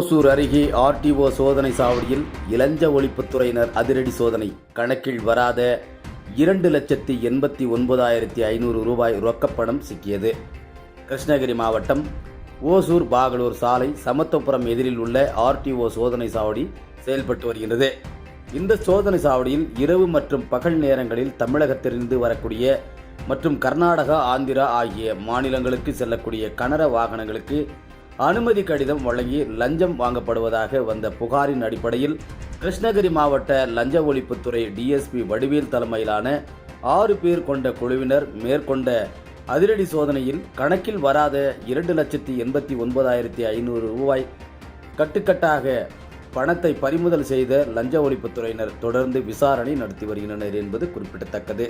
ஓசூர் அருகே ஆர்டிஓ சோதனை சாவடியில் இளஞ்ச ஒழிப்புத்துறையினர் அதிரடி சோதனை. கணக்கில் வராத இரண்டு லட்சத்தி எண்பத்தி ஒன்பதாயிரத்தி ஐநூறு ரூபாய் ரொக்கப்பணம் சிக்கியது. கிருஷ்ணகிரி மாவட்டம் ஓசூர் பாகலூர் சாலை சமத்துவபுரம் எதிரில் உள்ள ஆர்டிஓ சோதனை சாவடி செயல்பட்டு வருகிறது இந்த சோதனை சாவடியில் இரவு மற்றும் பகல் நேரங்களில் தமிழகத்திலிருந்து வரக்கூடிய மற்றும் கர்நாடகா ஆந்திரா ஆகிய மாநிலங்களுக்கு செல்லக்கூடிய கனர வாகனங்களுக்கு அனுமதி கடிதம் வழங்கி லஞ்சம் வாங்கப்படுவதாக வந்த புகாரின் அடிப்படையில் கிருஷ்ணகிரி மாவட்ட லஞ்ச ஒழிப்புத்துறை டிஎஸ்பி வடிவேல் தலைமையிலான ஆறு பேர் கொண்ட குழுவினர் மேற்கொண்ட அதிரடி சோதனையில் கணக்கில் வராத இரண்டு லட்சத்தி எண்பத்தி ஒன்பதாயிரத்தி ஐநூறு ரூபாய் கட்டுக்கட்டாக பணத்தை பறிமுதல் செய்த லஞ்ச ஒழிப்புத்துறையினர் தொடர்ந்து விசாரணை நடத்தி வருகின்றனர் என்பது குறிப்பிடத்தக்கது.